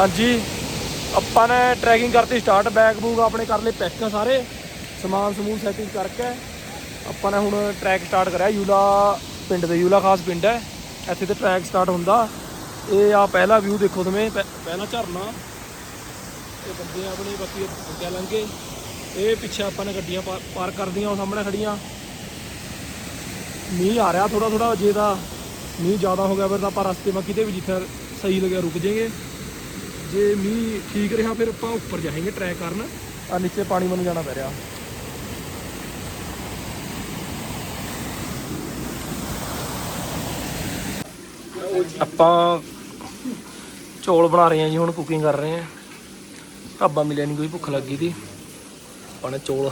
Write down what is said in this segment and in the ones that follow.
ਹਾਂਜੀ। ਆਪਾਂ ਨੇ ਟਰੈਕਿੰਗ ਕਰਤੀ ਸਟਾਰਟ ਬੈਗ ਬੂਗ ਆਪਣੇ ਕਰ ਲਏ ਪੈਕ ਸਾਰੇ। ਸਮਾਨ ਸਮੂਨ ਸੈਟਿੰਗ ਕਰਕੇ। ਆਪਾਂ ਨੇ ਹੁਣ ਟਰੈਕ ਸਟਾਰਟ ਕਰਿਆ। ਯੂਲਾ ਪਿੰਡ ਦੇ ਯੂਲਾ ਖਾਸ ਪਿੰਡ ਹੈ। ਇੱਥੇ ਤੇ ਟਰੈਕ ਸਟਾਰਟ ਹੁੰਦਾ। ਇਹ ਆ ਪਹਿਲਾ ਵਿਊ ਦੇਖੋ ਤੁਸੀਂ ਪਹਿ- ਪਹਿਲਾ ਝਰਨਾ। ਇਹ ਬੰਦੇ ਆਪਣੇ ਬਾਕੀ ਅੱਗੇ ਲੰਘੇ। ਇਹ ਪਿੱਛੇ ਆਪਾਂ ਨੇ ਗੱਡੀਆਂ ਪਾ- ਪਾਰਕ ਕਰਦੀਆਂ, ਉਹ ਸਾਹਮਣੇ ਖੜੀਆਂ। ਮੀਂਹ ਆ ਰਿਹਾ ਥੋੜਾ ਥੋੜਾ ਜੇ ਤਾਂ ਮੀਂਹ ਜ਼ਿਆਦਾ ਹੋ ਗਿਆ, ਫਿਰ ਤਾਂ ਆਪਾਂ ਰਸਤੇ ਮਾ ਕਿਤੇ ਵੀ ਜਿੱਥੇ ਸਹੀ ਲੱਗਿਆ ਰੁਕ ਜਾਵਾਂਗੇ ਜੇ ਮੀਂਹ ਠੀਕ ਰਿਹਾ, ਫਿਰ ਆਪਾਂ ਉੱਪਰ ਜਾਵਾਂਗੇ ਟਰੈਕ ਕਰਨ। ਆ ਨੀਚੇ ਪਾਣੀ ਮੈਨੂੰ ਜਾਣਾ ਪੈ ਰਿਹਾ। ਆਪਾਂ ਚੌਲ ਬਣਾ ਰਹੇ ਹਾਂ ਜੀ, ਹੁਣ ਕੁਕਿੰਗ ਕਰ ਰਹੇ ਹਾਂ। ਢਾਬਾ ਮਿਲਿਆ ਨਹੀਂ ਕੋਈ ਭੁੱਖ ਲੱਗੀ ਦੀ ਆਪਾਂ ਨੇ ਚੌਲ।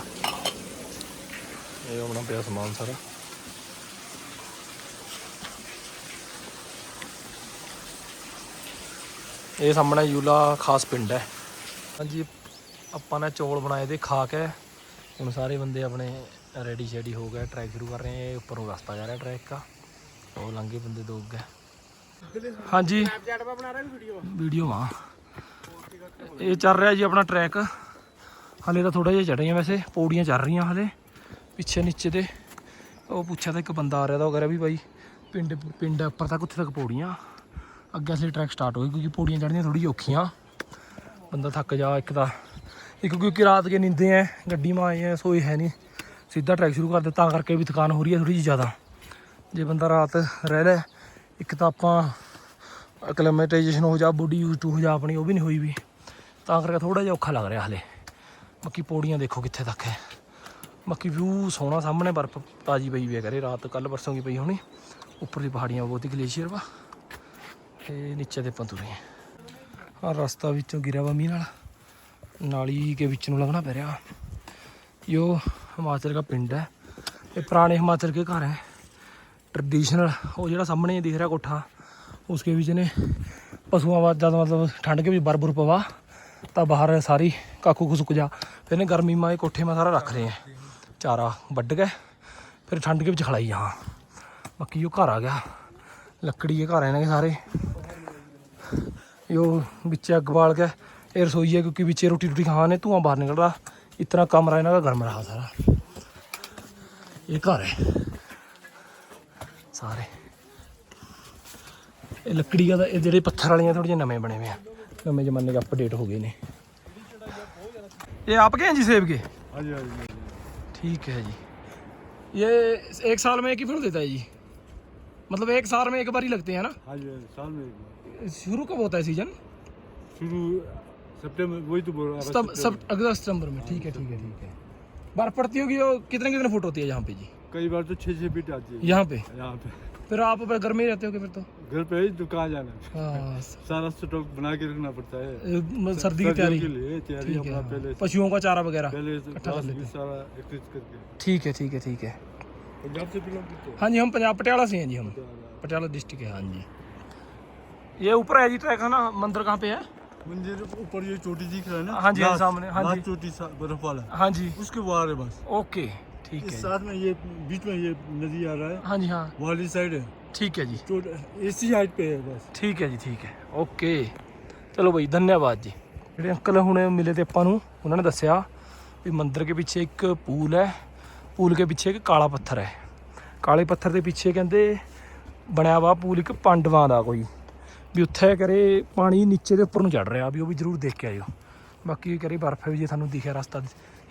ਇਹ ਆਪਣਾ ਪਿਆ ਸਮਾਨ ਸਾਰਾ। ਇਹ ਸਾਹਮਣੇ ਯੂਲਾ ਖਾਸ ਪਿੰਡ ਹੈ। ਹਾਂਜੀ, ਆਪਾਂ ਨੇ ਚੌਲ ਬਣਾਏ ਦੇ ਖਾ ਕੇ ਹੁਣ ਸਾਰੇ ਬੰਦੇ ਆਪਣੇ ਰੈਡੀ ਸ਼ੈਡੀ ਹੋ ਗਏ, ਟਰੈਕ ਸ਼ੁਰੂ ਕਰ ਰਹੇ ਹੈ ਉੱਪਰੋਂ ਰਸਤਾ ਜਾ ਰਿਹਾ ਟਰੈਕ ਦਾ, ਉਹ ਲੰਘੇ ਬੰਦੇ ਦੋ ਅੱਗੇ। ਹਾਂਜੀ। ਵੀਡੀਓ ਆ ਇਹ ਚੱਲ ਰਿਹਾ ਜੀ ਆਪਣਾ ਟਰੈਕ। ਹਲੇ ਤਾਂ ਥੋੜਾ ਜਿਹਾ ਚੜੇ ਆ ਵੈਸੇ, ਪੌੜੀਆਂ ਚੱਲ ਰਹੀਆਂ ਹਲੇ, ਪਿੱਛੇ ਨੀਚੇ ਤੇ। ਉਹ ਪੁੱਛਿਆ ਤਾਂ ਇੱਕ ਬੰਦਾ ਆ ਰਿਹਾ ਤਾਂ ਉਹ ਕਹਿ ਰਿਹਾ ਵੀ ਬਾਈ, ਪਿੰਡ ਪਿੰਡ ਉੱਪਰ ਤੱਕ, ਉੱਥੇ ਤੱਕ ਪੌੜੀਆਂ। ਅੱਗੇ ਅਸਲੀ ਟਰੈਕ ਸਟਾਰਟ ਹੋ ਗਈ, ਕਿਉਂਕਿ ਪੌੜੀਆਂ ਚੜ੍ਹਨੀਆਂ ਥੋੜੀ ਔਖੀਆਂ। ਬੰਦਾ ਥੱਕ ਜਾ ਇੱਕ ਤਾਂ। ਇੱਕ ਕਿਉਂਕਿ ਰਾਤ ਕੇ ਨੀਂਦੇ ਐ, ਗੱਡੀ ਮਾਂ ਆਏ ਐ ਸੋਈ ਹੈ ਨਹੀਂ ਸਿੱਧਾ ਟਰੈਕ ਸ਼ੁਰੂ ਕਰ ਦਿੱਤਾ ਤਾਂ ਕਰਕੇ ਵੀ ਥਕਾਨ ਹੋ ਰਹੀ ਹੈ ਥੋੜੀ ਜਿਹੀ ਜ਼ਿਆਦਾ। ਜੇ ਬੰਦਾ ਰਾਤ ਰਹਿ ਲੈ, ਇੱਕ ਤਾਂ ਆਪਾਂ ਐਕਲੇਮੇਟਾਈਜੇਸ਼ਨ ਹੋ ਜਾ ਬੋਡੀ ਯੂਜ਼ ਟੂ ਹੋ ਜਾ ਆਪਣੀ, ਉਹ ਵੀ ਨਹੀਂ ਹੋਈ ਵੀ। ਤਾਂ ਕਰਕੇ ਥੋੜਾ ਜਿਹਾ ਔਖਾ ਲੱਗ ਰਿਹਾ ਹਲੇ। ਬਾਕੀ ਪੌੜੀਆਂ ਦੇਖੋ ਕਿੱਥੇ ਤੱਕ ਹੈ ਬਾਕੀ ਵਿਊ ਸੋਹਣਾ ਸਾਹਮਣੇ, ਬਰਫ਼ ਤਾਜੀ ਪਈ ਵੀ ਹੈ ਕਰੇ ਰਾਤ ਕੱਲ ਪਰਸੋਂ ਕੀ ਪਈ ਹੋਣੀ। ਉੱਪਰ ਦੀ ਪਹਾੜੀਆਂ ਬਹੁਤ ਹੀ ਗਲੇਸ਼ੀਅਰ ਵਾ। ਤੇ ਨੀਚੇ ਤੇ ਆਪਾਂ ਤੁਰੇ ਆ ਰਸਤਾ ਵਿੱਚੋਂ ਗਿਰਿਆ ਵਾ ਮੀਂਹ ਨਾਲ ਨਾਲੀ ਕੇ ਵਿੱਚ ਨੂੰ ਲੰਘਣਾ ਪੈ ਰਿਹਾ ਯੋ ਹਿਮਾਚਲ ਦਾ ਪਿੰਡ ਹੈ ਇਹ ਪੁਰਾਣੇ ਹਿਮਾਚਲ ਕੇ ਘਰ ਹੈ ट्रेडिशनल वो ਜਿਹੜਾ ਸਾਹਮਣੇ ਦਿਖ ਰਿਹਾ ਕੋਠਾ उसके बीच ने पशुओं बाद ज़्यादा मतलब ठंड के भी बर्फ बुर्फ पवा तब बाहर सारी काकू को सुक जा फिर ने गर्मी में ये कोठे में सारा रख रहे हैं चारा ਵੱਢ गए फिर ठंड के ਵਿੱਚ खड़ाई यहाँ बाकी यो घर आ गया लकड़ी के घर हैं इन्हें सारे यो बिच्चे अग बाल के ये रसोई है क्योंकि बिच्चे रोटी रोटी खाने धुआं बाहर निकल रहा इतना कमरा इन्हों का गर्म रहा सारा ये घर है ਸਾਰੇ ਇਹ ਲੱਕੜੀ ਦਾ ਇਹ ਜਿਹੜੇ ਪੱਥਰ ਵਾਲੀਆਂ ਥੋੜੀਆਂ ਨਵੇਂ ਬਣੇ ਹੋਏ ਆ ਨਵੇਂ ਜ਼ਮਾਨੇ ਦੇ ਅਪਡੇਟ ਹੋ ਗਏ ਨੇ ये आप के हैं जी सेब के हाँ जी हाँ जी ठीक है जी ये एक साल में एक ही फल देता है जी मतलब एक साल में एक बार ही लगते हैं ना हाँ जी हाँ जी, साल में एक बार। शुरू कब होता है सीज़न शुरू सितंबर वही तो बोल रहा हूँ, सब अगस्त, सब अगस्त सितंबर में ठीक है ठीक है ठीक है। बर्फ़ पड़ती होगी कितने कितने फुट होती है यहाँ पे जी? कई बार तो छः छः फीट आती है। यहाँ पे? यहाँ पे। फिर आप ऊपर घर में ही रहते होगे फिर तो? घर पे ही तो कहाँ जाना। है? हाँ सारा स्टॉक बना के रखना पड़ता है। सर्दी की तैयारी। के लिए तैयारी है। अपना हाँ। पशुओं का चारा वगैरह हैं। ठीक है ठीक है ठीक है। पंजाब से हाँ? जी हम पंजाब पटियाला से हैं जी हम। हो पटियाला डिस्ट्रिक्ट है हाँ जी। ये ऊपर है जी ट्रैक है ना मंदिर कहाँ पे है मंदिर ऊपर ये चोटी दिख रहा है ना हाँ जी, हाँ, लास्ट- सामने, हाँ जी। लास्ट चोटी सा- बर्फ वाला हाँ जी उसके बाहर है बस ओके ठीक है इस जी। साथ में ये बीच में ये नदी आ रहा है हाँ जी हाँ वाली साइड है ठीक है जी चोट इसी हाइट पे है बस ਠੀਕ ਹੈ ਜੀ ਠੀਕ ਹੈ ਓਕੇ ਚਲੋ ਬਈ ਧੰਨਵਾਦ ਜੀ ਜਿਹੜੇ ਅੰਕਲ ਹੁਣ ਮਿਲੇ ਤੇ ਆਪਾਂ ਨੂੰ ਉਹਨਾਂ ਨੇ ਦੱਸਿਆ ਵੀ ਮੰਦਿਰ ਦੇ ਪਿੱਛੇ ਇੱਕ ਪੂਲ ਹੈ ਪੂਲ ਦੇ ਪਿੱਛੇ ਇੱਕ ਕਾਲਾ ਪੱਥਰ ਹੈ ਕਾਲੇ ਪੱਥਰ ਦੇ ਪਿੱਛੇ ਕਹਿੰਦੇ ਬਣਿਆ ਵਾ ਪੂਲ ਇੱਕ ਪਾਂਡਵਾਂ ਦਾ ਕੋਈ ਵੀ ਉੱਥੇ ਕਰੇ ਪਾਣੀ ਨੀਚੇ ਦੇ ਉੱਪਰ ਨੂੰ ਚੜ ਰਿਹਾ ਵੀ ਉਹ ਵੀ ਜ਼ਰੂਰ ਦੇਖ ਕੇ ਆਇਓ। ਬਾਕੀ ਕਰੇ ਬਰਫ਼ ਹੈ ਵੀ ਜੇ ਤੁਹਾਨੂੰ ਦਿਖਿਆ ਰਸਤਾ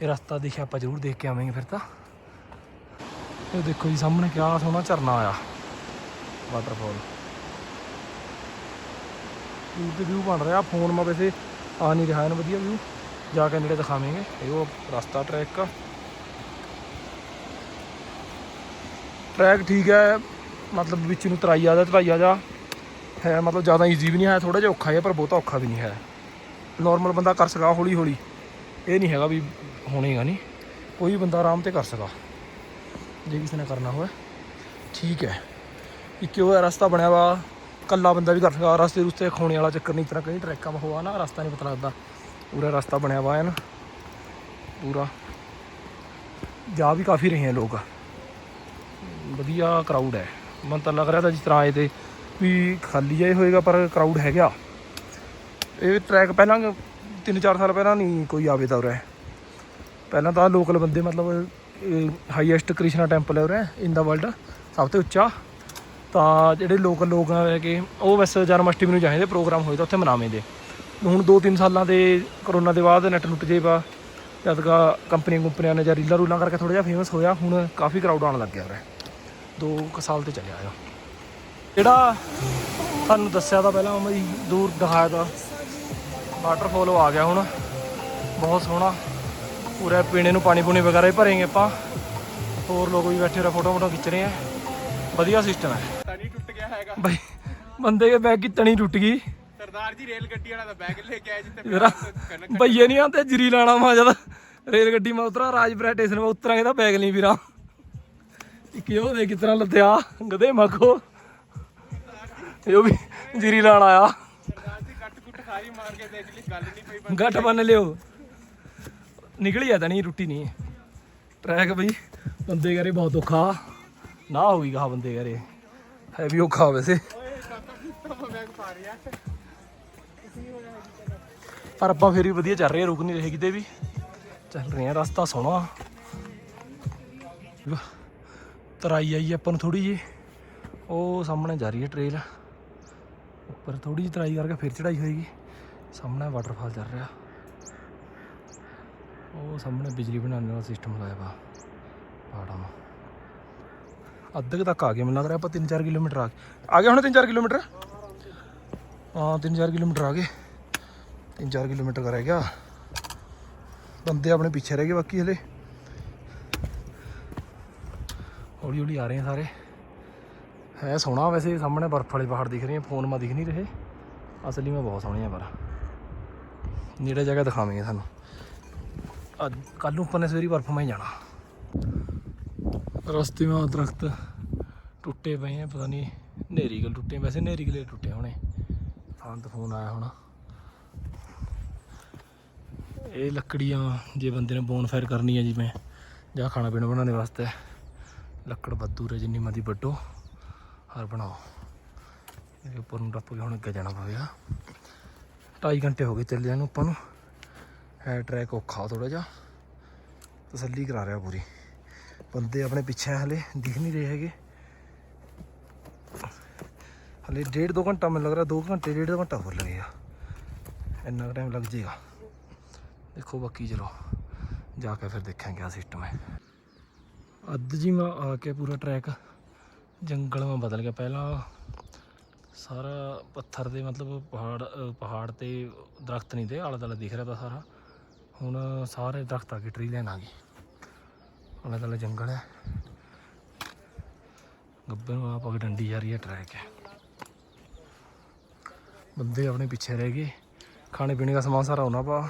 ਇਹ ਰਸਤਾ ਦਿਖਿਆ ਆਪਾਂ ਜ਼ਰੂਰ ਦੇਖ ਕੇ ਆਵਾਂਗੇ ਫਿਰ ਤਾਂ। ਇਹ ਦੇਖੋ ਜੀ ਸਾਹਮਣੇ ਕਿਆ ਸੋਹਣਾ ਝਰਨਾ ਆਇਆ ਵਾਟਰਫਾਲ ਦੂਰ ਤੇ ਵਿਊ ਬਣ ਰਿਹਾ ਫੋਨ ਮਾ ਵੈਸੇ ਆ ਨਹੀਂ ਰਿਹਾ, ਇਹਨੂੰ ਵਧੀਆ ਵਿਊ ਜਾ ਕੇ ਨੇੜੇ ਦਿਖਾਵਾਂਗੇ। ਇਹ ਉਹ ਰਸਤਾ ਟਰੈਕ ਦਾ ਟਰੈਕ ਠੀਕ ਹੈ, ਮਤਲਬ ਵਿੱਚ ਨੂੰ ਤਰਾਈ ਆਦਾ ਤਰਾਈ ਆ ਜਾ ਹੈ, ਮਤਲਬ ਜ਼ਿਆਦਾ ਈਜ਼ੀ ਵੀ ਨਹੀਂ ਹੈ ਥੋੜਾ ਜਿਹਾ ਔਖਾ ਹੈ ਪਰ ਬਹੁਤਾ ਔਖਾ ਵੀ ਨਹੀਂ ਹੈ। ਨਾਰਮਲ ਬੰਦਾ ਕਰ ਸਕਾ ਹੌਲੀ ਹੌਲੀ। ਇਹ ਨਹੀਂ ਹੈਗਾ ਵੀ ਹੋਣੇਗਾ ਨਹੀਂ। ਕੋਈ ਬੰਦਾ ਆਰਾਮ ਤੇ ਕਰ ਸਕਾ ਜੇ ਕਿਸੇ ਨੇ ਕਰਨਾ ਹੋਵੇ। ਠੀਕ ਹੈ। ਇੱਕ ਉਹ ਰਸਤਾ ਬਣਿਆ ਵਾ। ਕੱਲਾ ਬੰਦਾ ਵੀ ਕਰ ਸਕਦਾ। ਰਸਤੇ ਰੁਸਤੇ ਖੋਣੇ ਵਾਲਾ ਚੱਕਰ ਨਹੀਂ ਤਰ੍ਹਾਂ ਕਈ ਟਰੈਕਾਂ ਮਾ ਹੋਆ ਨਾ, ਰਸਤਾ ਨਹੀਂ ਪਤਾ ਲੱਗਦਾ। ਪੂਰਾ ਰਸਤਾ ਬਣਿਆ ਵਾ ਹੈ ਨਾ ਪੂਰਾ। ਜਾ ਵੀ ਕਾਫੀ ਰਹੇ ਹੈ ਲੋਕ। ਵਧੀਆ ਕਰਾਊਡ ਹੈ। ਮਨ ਤਾਂ ਲੱਗ ਰਿਹਾ ਤਾਂ ਜਿਸ ਤਰ੍ਹਾਂ ਆਏ ਤੇ ਵੀ ਖਾਲੀ ਜਾਏ ਹੋਏਗਾ, ਪਰ ਕਰਾਊਡ ਹੈਗਾ। ਇਹ ਟਰੈਕ ਪਹਿਲਾਂ 3-4 ਸਾਲ ਪਹਿਲਾਂ ਨਹੀਂ ਕੋਈ ਆਵੇ ਤਾਂ ਉਰੇ। ਪਹਿਲਾਂ ਤਾਂ ਲੋਕਲ ਬੰਦੇ ਮਤਲਬ ਹਾਈਐਸਟ ਕ੍ਰਿਸ਼ਨਾ ਟੈਂਪਲ ਹੈ ਉਰੇ ਇਨ ਦਾ ਵਰਲਡ ਸਭ ਤੋਂ ਉੱਚਾ। ਤਾਂ ਜਿਹੜੇ ਲੋਕਲ ਲੋਕ ਹੈ ਕਿ ਉਹ ਵੈਸੇ ਜਨਮ ਅਸ਼ਟਮੀ ਨੂੰ ਚਾਹੀਦੇ ਪ੍ਰੋਗਰਾਮ ਹੋਏ ਤਾਂ ਉੱਥੇ ਮਨਾਵੇਂ ਦੇ। ਹੁਣ 2-3 ਸਾਲਾਂ ਦੇ ਕਰੋਨਾ ਦੇ ਬਾਅਦ ਨੈਟ ਨੁੱਟ ਜੇ ਬਾ ਜਦ ਕਾ ਕੰਪਨੀਆਂ ਕੰਪਨੀਆਂ ਨੇ ਜਾਂ ਰੀਲਾਂ ਰੂਲਾਂ ਕਰਕੇ ਥੋੜਾ ਜਿਹਾ ਫੇਮਸ ਹੋਇਆ, ਹੁਣ ਕਾਫੀ ਕਰਾਊਡ ਆਉਣ ਲੱਗ ਗਿਆ ਉਰੇ। ਦੋ ਕੁ ਸਾਲ ਤੇ ਚੱਲਿਆ ਆ। ਜਿਹੜਾ ਤੁਹਾਨੂੰ ਦੱਸਿਆ ਤਾਂ ਪਹਿਲਾਂ ਮੈਂ ਦੂਰ ਦਿਖਾਇਆ ਤਾਂ ਵਾਟਰਫਾਲ ਆ ਗਿਆ ਹੁਣ। ਬਹੁਤ ਸੋਹਣਾ। ਪੂਰਾ ਪੀਣੇ ਨੂੰ ਪਾਣੀ ਪੂਣੀ ਵਗੈਰਾ ਹੀ ਭਰੇਂਗੇ ਆਪਾਂ। ਹੋਰ ਲੋਕ ਵੀ ਬੈਠੇ ਰਹੇ ਫੋਟੋ ਫੋਟੋ ਖਿੱਚ ਰਹੇ ਆ। ਵਧੀਆ ਸਿਸਟਮ ਹੈ। ਤਣੀ ਟੁੱਟ ਗਿਆ ਹੈਗਾ। ਬਈ ਬੰਦੇ ਕੇ ਬੈਗ ਕੀ ਤਣੀ ਟੁੱਟ ਗਈ। ਸਰਦਾਰ ਜੀ ਰੇਲ ਗੱਡੀ ਵਾਲਾ ਦਾ ਬੈਗ ਲੈ ਕੇ ਆਇਆ ਜਰਾ ਭਈਏ ਨਹੀਂ ਆਂਦੇ ਜਰੀ ਲਾਣਾ ਮਾ ਜਦ। ਰੇਲ ਗੱਡੀ ਮੈਂ ਉਤਰਾ ਰਾਜਪੁਰਾ ਸਟੇਸ਼ਨ ਮੈਂ ਉਤਰਾਂਗੇ ਤਾਂ ਬੈਗ ਨਹੀਂ ਵੀਰਾ। ਇੱਕ ਉਹ ਦੇ ਕਿਤਨਾ ਲੱਦਿਆ। ਗਧੇ ਮਖੋ। ਉਹ ਵੀ ਜੀਰੀ ਲਾਣ ਆਇਆ। ਸਰਦਾਰ ਗੱਠ ਬੰਨ ਲਿਓ। ਨਿਕਲੀ ਆ ਤਾਂ ਨਹੀਂ, ਰੁੱਟੀ ਨਹੀਂ। ਟਰੈਕ ਬਈ, ਬੰਦੇ ਕਰੇ ਬਹੁਤ ਔਖਾ। ਨਾ ਹੋ ਗਈ ਕਹਾ ਬੰਦੇ ਕਰੇ। ਹੈ ਵੀ ਔਖਾ ਵੈਸੇ। ਬੈਗ ਪਰ ਆਪਾਂ ਫੇਰ ਵੀ ਵਧੀਆ ਚੱਲ ਰਹੇ ਰੁਕ ਨਹੀਂ ਰਹੇ ਕਿਤੇ ਵੀ। ਚੱਲ ਰਹੇ ਆ, ਰਸਤਾ ਸੋਹਣਾ। ਤਰਾਈ ਆਈ ਆਪਾਂ ਨੂੰ ਥੋੜੀ ਜੀ ਉਹ ਸਾਹਮਣੇ ਜਾ ਰਹੀ ਹੈ ਟ੍ਰੇਲ ਉੱਪਰ ਥੋੜੀ ਜਿਹੀ ਤਰਾਈ ਕਰਕੇ ਫਿਰ ਚੜਾਈ ਹੋਏਗੀ। ਸਾਹਮਣੇ ਵਾਟਰਫਾਲ ਚੱਲ ਰਿਹਾ। ਉਹ ਸਾਹਮਣੇ ਬਿਜਲੀ ਬਣਾਉਣ ਵਾਲਾ ਸਿਸਟਮ ਲਾਇਆ ਵਾ, ਪਹਾੜਾਂ ਨੂੰ ਅੱਧੇ ਕੁ ਤੱਕ ਆ ਗਏ ਮੈਨੂੰ ਲੱਗ ਰਿਹਾ, ਆਪਾਂ 3-4 ਕਿਲੋਮੀਟਰ ਆ ਗਏ। ਆ ਗਏ ਹੁਣ 3-4 ਕਿਲੋਮੀਟਰ? ਹਾਂ 3-4 ਕਿਲੋਮੀਟਰ ਆ ਗਏ। 3-4 ਕਿਲੋਮੀਟਰ ਦਾ ਰਹਿ ਗਿਆ। ਬੰਦੇ ਆਪਣੇ ਪਿੱਛੇ ਰਹਿ ਗਏ ਬਾਕੀ ਹਲੇ। ਹੌਲੀ ਹੌਲੀ ਆ ਰਹੇ ਆ ਸਾਰੇ। ਹੈ ਸੋਹਣਾ ਵੈਸੇ, ਸਾਹਮਣੇ ਬਰਫ਼ ਵਾਲੇ ਪਹਾੜ ਦਿਖ ਰਹੇ ਆ ਫੋਨ ਮਾ ਦਿਖ ਨਹੀਂ ਰਹੇ। ਅਸਲੀ ਮੈਂ ਬਹੁਤ ਸੋਹਣੇ ਆ ਪਰ। ਨੇੜੇ ਜਗ੍ਹਾ ਦਿਖਾਵਾਂਗੇ ਤੁਹਾਨੂੰ। ਅੱਜ ਕੱਲ ਨੂੰ ਆਪਾਂ ਨੇ ਸਵੇਰੀ ਬਰਫ਼ ਮਾ ਹੀ ਜਾਣਾ। ਰਸਤੇ ਮਾ ਦਰਖਤ ਟੁੱਟੇ ਪਏ ਆ, ਪਤਾ ਨਹੀਂ ਨੇਰੀ ਗਲ ਟੁੱਟੇ, ਵੈਸੇ ਨੇਰੀ ਗਲੇ ਟੁੱਟੇ ਹੋਣੇ। ਫਾਂਤ ਫੋਨ ਆਇਆ ਹੋਣਾ। ਇਹ ਲੱਕੜੀਆਂ ਜੇ ਬੰਦੇ ਨੇ ਬੋਨ ਫਾਇਰ ਕਰਨੀ ਹੈ ਜਿਵੇਂ, ਜਾਂ ਖਾਣਾ ਪੀਣਾ ਬਣਾਉਣ ਵਾਸਤੇ। ਲੱਕੜ ਵੱਧੂ ਰੇ ਜਿੰਨੀ ਮਰਜ਼ੀ ਵੱਡੋ ਘਰ ਬਣਾਓ। ਇਹਦੇ ਉੱਪਰ ਨੂੰ ਟੱਪ ਕੇ ਹੁਣ ਅੱਗੇ ਜਾਣਾ ਪਵੇਗਾ। ਢਾਈ ਘੰਟੇ ਹੋ ਗਏ ਚੱਲਿਆਂ ਨੂੰ ਆਪਾਂ ਨੂੰ। ਹੈ ਟਰੈਕ ਔਖਾ ਥੋੜਾ ਜਿਹਾ। ਤਸੱਲੀ ਕਰਾ ਰਿਹਾ ਪੂਰੀ। ਬੰਦੇ ਆਪਣੇ ਪਿੱਛੇ ਹਲੇ, ਦਿਖ ਨਹੀਂ ਰਹੇ ਹੈਗੇ। ਹਲੇ ਡੇਢ ਦੋ ਘੰਟਾ ਮੈਨੂੰ ਲੱਗ ਰਿਹਾ 2 ਘੰਟੇ, ਡੇਢ ਦੋ ਘੰਟਾ ਹੋਰ ਲੱਗੇਗਾ। ਇੰਨਾ ਟਾਈਮ ਲੱਗ ਜਾਏਗਾ। ਦੇਖੋ ਬਾਕੀ ਚਲੋ, ਜਾ ਕੇ ਫਿਰ ਦੇਖਾਂਗੇ ਆ ਸਿਸਟਮ ਹੈ। ਅੱਧ ਜੀ ਮੈਂ ਆ ਕੇ ਪੂਰਾ ਟਰੈਕ ਜੰਗਲ ਮੈਂ ਬਦਲ ਗਿਆ। ਪਹਿਲਾਂ ਸਾਰਾ ਪੱਥਰ ਦੇ ਮਤਲਬ ਪਹਾੜ ਪਹਾੜ ਤੇ ਦਰਖਤ ਨਹੀਂ ਤੇ ਆਲਾ ਦੁਆਲਾ ਦਿਖ ਰਿਹਾ ਤਾਂ ਸਾਰਾ। ਹੁਣ ਸਾਰੇ ਦਰਖਤ ਆ ਗਏ ਟਰੀ ਲੈਣ ਆ ਗਈ ਆਲਾ ਦੁਆਲਾ ਜੰਗਲ ਹੈ। ਗੱਬੇ ਨੂੰ ਆਪ ਅਗ ਡੰਡੀ ਜਾ ਰਹੀ ਹੈ ਟਰੈਕ ਹੈ। ਬੰਦੇ ਆਪਣੇ ਪਿੱਛੇ ਰਹਿ ਗਏ। ਖਾਣੇ ਪੀਣੇ ਦਾ ਸਮਾਨ ਸਾਰਾ ਹੋਣਾ ਪਾ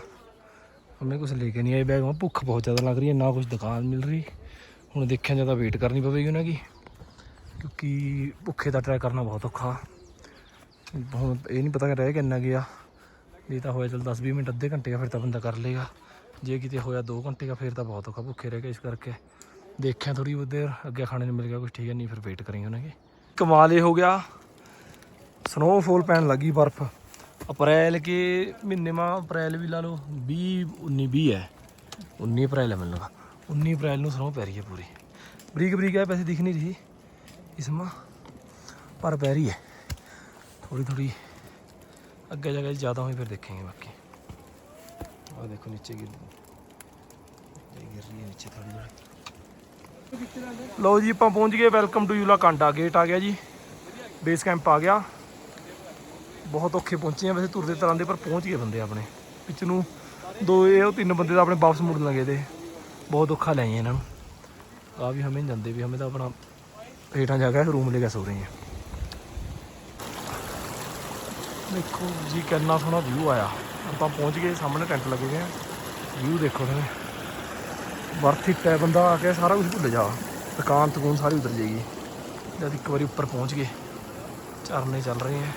ਹਮੇ ਕੁਝ ਲੈ ਕੇ ਨਹੀਂ ਆਏ ਬੈਗ ਮੈਂ ਭੁੱਖ ਬਹੁਤ ਜ਼ਿਆਦਾ ਲੱਗ ਰਹੀ ਹੈ, ਨਾ ਕੁਝ ਦੁਕਾਨ ਮਿਲ ਰਹੀ। ਹੁਣ ਦੇਖਿਆ ਜ਼ਿਆਦਾ ਵੇਟ ਕਰਨੀ ਪਵੇਗੀ ਉਹਨਾਂ ਦੀ। ਕਿਉਂਕਿ ਭੁੱਖੇ ਦਾ ਟਰੈਕ ਕਰਨਾ ਬਹੁਤ ਔਖਾ। ਹੁਣ ਇਹ ਨਹੀਂ ਪਤਾ ਰਹਿ ਕਿੰਨਾ ਗਿਆ। ਜੇ ਤਾਂ ਹੋਇਆ ਚਲ 10 20 ਮਿੰਟ, ਅੱਧੇ ਘੰਟੇ ਦਾ ਫਿਰ ਤਾਂ ਬੰਦਾ ਕਰ ਲੇਗਾ ਜੇ ਕਿਤੇ ਹੋਇਆ 2 ਘੰਟੇ ਦਾ ਫਿਰ ਤਾਂ ਬਹੁਤ ਔਖਾ, ਭੁੱਖੇ ਰਹਿ ਗਏ ਇਸ ਕਰਕੇ। ਦੇਖਿਆ ਥੋੜੀ ਬਹੁਤ ਦੇਰ, ਅੱਗੇ ਖਾਣੇ ਨੂੰ ਮਿਲ ਗਿਆ ਕੁਝ ਠੀਕ ਹੈ ਨਹੀਂ ਫਿਰ ਵੇਟ ਕਰਾਂਗੇ ਉਹਨਾਂ ਦੀ। ਕਮਾਲ ਇਹ ਹੋ ਗਿਆ। ਸਨੋਫਾਲ ਪੈਣ ਲੱਗੀ ਬਰਫ਼। ਅਪ੍ਰੈਲ ਕੇ ਮਹੀਨੇ ਮਾ, ਅਪ੍ਰੈਲ ਵੀ ਲਾ ਲਓ 20 19 20 ਹੈ। 19 ਅਪ੍ਰੈਲ ਹੈ ਮੈਨੂੰ ਲੱਗਾ 19 ਅਪ੍ਰੈਲ ਨੂੰ ਸਨੋ ਪੈ ਰਹੀ ਹੈ ਪੂਰੀ। ਬਰੀਕ ਬਰੀਕ ਹੈ, ਵੈਸੇ ਦਿਖ ਨਹੀਂ ਰਹੀ। ਇਸ ਪਰ ਪੈ ਰਹੀ ਹੈ। ਥੋੜੀ ਥੋੜੀ ਅੱਗੇ ਜਾ ਕੇ ਜ਼ਿਆਦਾ ਹੋਈ ਫਿਰ ਦੇਖਾਂਗੇ ਬਾਕੀ। ਆਹ ਦੇਖੋ ਨੀਚੇ ਗਿਰ ਗਿਰ ਰਹੀ ਹੈ, ਨੀਚੇ ਥੋੜੀ ਥੋੜੀ ਲਓ ਜੀ, ਆਪਾਂ ਪਹੁੰਚ ਗਏ। ਵੈਲਕਮ ਟੂ ਯੂਲਾ ਕਾਂਡਾ ਗੇਟ ਆ ਗਿਆ ਜੀ। ਬੇਸ ਕੈਂਪ ਆ ਗਿਆ। ਬਹੁਤ ਔਖੇ ਪਹੁੰਚੇ ਆ ਵੈਸੇ, ਤੁਰਦੇ ਤਰ੍ਹਾਂ ਦੇ ਪਰ ਪਹੁੰਚ ਗਏ ਬੰਦੇ ਆਪਣੇ। ਵਿੱਚ ਨੂੰ ਦੋ ਇਹ ਉਹ ਤਿੰਨ ਬੰਦੇ ਤਾਂ ਆਪਣੇ ਵਾਪਸ ਮੁੜਨ ਲੱਗੇ ਤੇ। ਬਹੁਤ ਔਖਾ ਲੈ ਆਏ ਇਹਨਾਂ ਨੂੰ। ਆ ਵੀ ਹਮੇ ਜਾਂਦੇ ਵੀ, ਹਮੇ ਤਾਂ ਆਪਣਾ ਹੇਠਾਂ ਜਾ ਕੇ ਰੂਮ ਲੈ ਕੇ ਸੋ ਰਹੇ ਆ ਦੇਖੋ ਜੀ, ਕਿੰਨਾ ਸੋਹਣਾ ਵਿਊ ਆਇਆ। ਆਪਾਂ ਪਹੁੰਚ ਗਏ, ਸਾਹਮਣੇ ਟੈਂਟ ਲੱਗੇ ਗਏ ਆ। ਵਿਊ ਦੇਖੋ ਤੁਸੀਂ। ਵਰਥ ਇਟ ਹੈ ਬੰਦਾ ਆ ਕੇ ਸਾਰਾ ਕੁਝ ਭੁੱਲ ਜਾ ਦੁਕਾਨ ਤਕੂਨ ਸਾਰੀ ਉਤਰ ਜਾਏਗੀ। ਜਦ ਇੱਕ ਵਾਰੀ ਉੱਪਰ ਪਹੁੰਚ ਗਏ, ਝਰਨੇ ਚੱਲ ਰਹੇ ਹੈ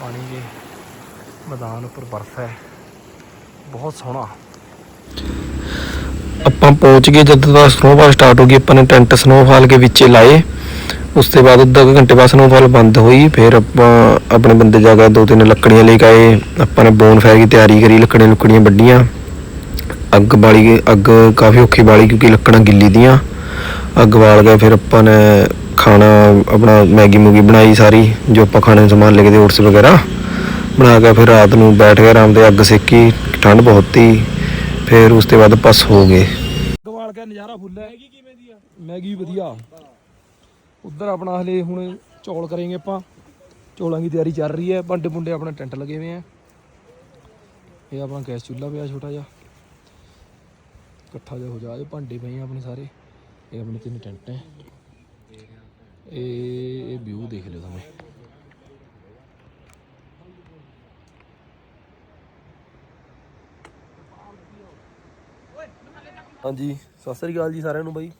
ਪਾਣੀ ਦੇ ਮੈਦਾਨ ਉੱਪਰ ਬਰਫ਼ ਹੈ। ਬਹੁਤ ਸੋਹਣਾ। ਆਪਾਂ ਪਹੁੰਚ ਗਏ ਜਦ ਦਾ ਸਨੋਫਾਲ ਸਟਾਰਟ ਹੋ ਗਈ, ਆਪਾਂ ਨੇ ਟੈਂਟ ਸਨੋਫਾਲ ਕੇ ਵਿੱਚ ਲਾਏ। ਉਸ ਤੋਂ ਬਾਅਦ ਅੱਧਾ ਘੰਟੇ ਬਾਅਦ ਸਨੋਫਾਲ ਬੰਦ ਹੋਈ, ਫਿਰ ਆਪਾਂ ਆਪਣੇ ਬੰਦੇ ਜਾ ਕੇ ਦੋ ਤਿੰਨ ਲੱਕੜੀਆਂ ਲੈ ਕੇ ਆਏ, ਆਪਾਂ ਨੇ ਬੋਨ ਫਾਇਰ ਦੀ ਤਿਆਰੀ ਕਰੀ, ਲੱਕੜੀਆਂ ਲੁਕੜੀਆਂ ਵੱਡੀਆਂ ਅੱਗ ਬਾਲੀ ਗਈ, ਅੱਗ ਕਾਫੀ ਔਖੀ ਬਾਲੀ ਕਿਉਂਕਿ ਲੱਕੜਾਂ ਗਿੱਲੀ ਦੀਆਂ। ਅੱਗ ਬਾਲ ਕੇ ਫਿਰ ਆਪਾਂ ਨੇ ਖਾਣਾ, ਆਪਣਾ ਮੈਗੀ ਮੂਗੀ ਬਣਾਈ ਸਾਰੀ, ਜੋ ਆਪਾਂ ਖਾਣੇ ਨੂੰ ਸਮਾਨ ਲੈ ਕੇ ਦੇ ਓਟਸ ਵਗੈਰਾ। ਬਣਾ ਕੇ ਫਿਰ ਰਾਤ ਨੂੰ ਬੈਠ ਕੇ ਆਰਾਮ ਦੇ ਅੱਗ ਸੇਕੀ, ਠੰਡ ਬਹੁਤ ਸੀ। ਫਿਰ ਉਸ ਤੋਂ ਬਾਅਦ ਪਸ ਹੋ ਗਏ। ਗਵਾਲ ਕੇ ਨਜ਼ਾਰਾ ਫੁੱਲ ਹੈ? ਮੈਗੀ ਕਿਵੇਂ ਦੀ ਆ? ਮੈਗੀ ਵਧੀਆ। ਉਧਰ ਆਪਣਾ ਹਲੇ ਹੁਣ ਚੌਲ ਕਰਾਂਗੇ ਆਪਾਂ। ਚੌਲਾਂ ਦੀ ਤਿਆਰੀ ਚੱਲ ਰਹੀ ਹੈ। ਭਾਂਡੇ ਭੁੰਡੇ ਆਪਣਾ ਟੈਂਟ ਲੱਗੇ ਹੋਏ ਆ। ਇਹ ਆਪਣਾ ਗੈਸ ਚੁੱਲ੍ਹਾ ਪਿਆ ਛੋਟਾ ਜਿਹਾ। ਇਕੱਠਾ ਜਿਹਾ ਹੋ ਜਾ ਇਹ ਭਾਂਡੇ ਪਏ ਆ ਆਪਣੇ ਸਾਰੇ। ਇਹ ਆਪਣੇ ਤਿੰਨ ਟੈਂਟ ਹੈ। ਇਹ ਇਹ ਵਿਊ ਦੇਖ ਲਿਓ ਤੁਸੀਂ। ਹਾਂਜੀ, ਸਤਿ ਸ੍ਰੀ ਅਕਾਲ ਜੀ ਸਾਰਿਆਂ ਨੂੰ ਬਾਈ।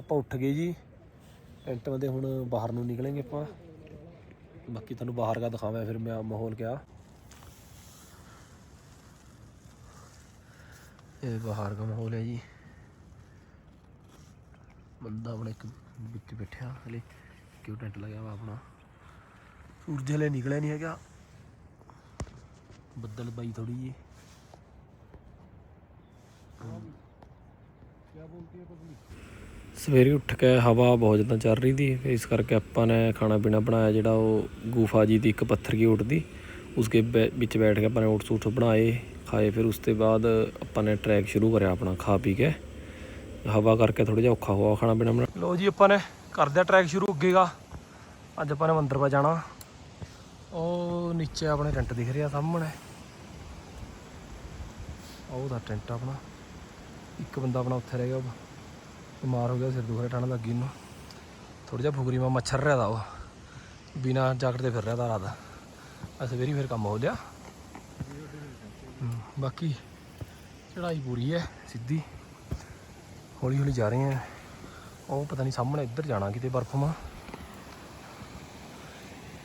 ਆਪਾਂ ਉੱਠ ਗਏ ਜੀ। ਟੈਂਟ ਦੇ ਹੁਣ ਬਾਹਰ ਨੂੰ ਨਿਕਲਾਂਗੇ ਆਪਾਂ। ਬਾਕੀ ਤੁਹਾਨੂੰ ਬਾਹਰ ਦਾ ਦਿਖਾਵਾਂ, ਫਿਰ ਮੈਂ ਮਾਹੌਲ ਕਿਆ। ਇਹ ਬਾਹਰ ਦਾ ਮਾਹੌਲ ਹੈ ਜੀ। ਬੰਦਾ ਆਪਣਾ ਇੱਕ ਵਿੱਚ ਬੈਠਿਆ, ਹਲੇ ਕਿਉਂ ਟੈਂਟ ਲਗਿਆ ਵਾ ਆਪਣਾ। ਸੂਰਜ ਹਲੇ ਨਿਕਲਿਆ ਨਹੀਂ ਹੈਗਾ। ਬੱਦਲ ਬਾਈ ਥੋੜੀ ਜੀ ਸਵੇਰੇ ਉੱਠ ਕੇ ਹਵਾ ਬਹੁਤ ਜ਼ਿਆਦਾ ਚੱਲ ਰਹੀ ਸੀ ਫਿਰ ਇਸ ਕਰਕੇ ਆਪਾਂ ਨੇ ਖਾਣਾ ਪੀਣਾ ਬਣਾਇਆ ਜਿਹੜਾ ਉਹ ਗੁਫਾ ਜੀ ਦੀ ਇੱਕ ਪੱਥਰ ਕੀ ਉੱਠਦੀ ਉਸਕੇ ਬੈ- ਵਿੱਚ ਬੈਠ ਕੇ ਆਪਾਂ ਨੇ ਓਟਸ ਊਟਸ ਬਣਾਏ ਖਾਏ ਫਿਰ ਉਸ ਤੋਂ ਬਾਅਦ ਆਪਾਂ ਨੇ ਟਰੈਕ ਸ਼ੁਰੂ ਕਰਿਆ ਆਪਣਾ ਖਾ ਪੀ ਕੇ। ਹਵਾ ਕਰਕੇ ਥੋੜਾ ਜਿਹਾ ਔਖਾ ਹੋਇਆ ਖਾਣਾ ਪੀਣਾ ਬਣਾ ਲੋ ਜੀ ਆਪਾਂ ਨੇ ਕਰਦੇ ਟਰੈਕ ਸ਼ੁਰੂ ਅੱਗੇਗਾ ਅੱਜ ਆਪਾਂ ਨੇ ਮੰਦਰ ਪਾ ਜਾਣਾ। ਉਹ ਨੀਚੇ ਆਪਣੇ ਟੈਂਟ ਦਿਖ ਰਿਹਾ ਸਾਹਮਣੇ। ਉਹ ਦਾ ਟੈਂਟ ਆਪਣਾ। ਇੱਕ ਬੰਦਾ ਆਪਣਾ ਉੱਥੇ ਰਹਿ ਗਿਆ ਬਿਮਾਰ ਹੋ ਗਿਆ, ਸਿਰ ਦੁਖਰੇ ਠੰਡ ਲੱਗੀ ਨੂੰ ਥੋੜਾ ਜਿਹਾ ਫੁਗਰੀ ਮਾ ਮੱਛਰ ਰਿਹਾ ਦਾ ਉਹ। ਬਿਨਾ ਜਾਕਟ ਤੇ ਫਿਰ ਰਿਹਾ ਦਾ ਰਾਤ। ਆ ਸਵੇਰੀ ਫਿਰ ਕੰਮ ਹੋ ਲਿਆ ਬਾਕੀ ਚੜਾਈ ਪੂਰੀ ਹੈ, ਸਿੱਧੀ। ਹੌਲੀ ਹੌਲੀ ਜਾ ਰਹੇ ਆ ਉਹ ਪਤਾ ਨਹੀਂ ਸਾਹਮਣੇ ਇੱਧਰ ਜਾਣਾ ਕਿਤੇ ਬਰਫ਼ ਮਾ।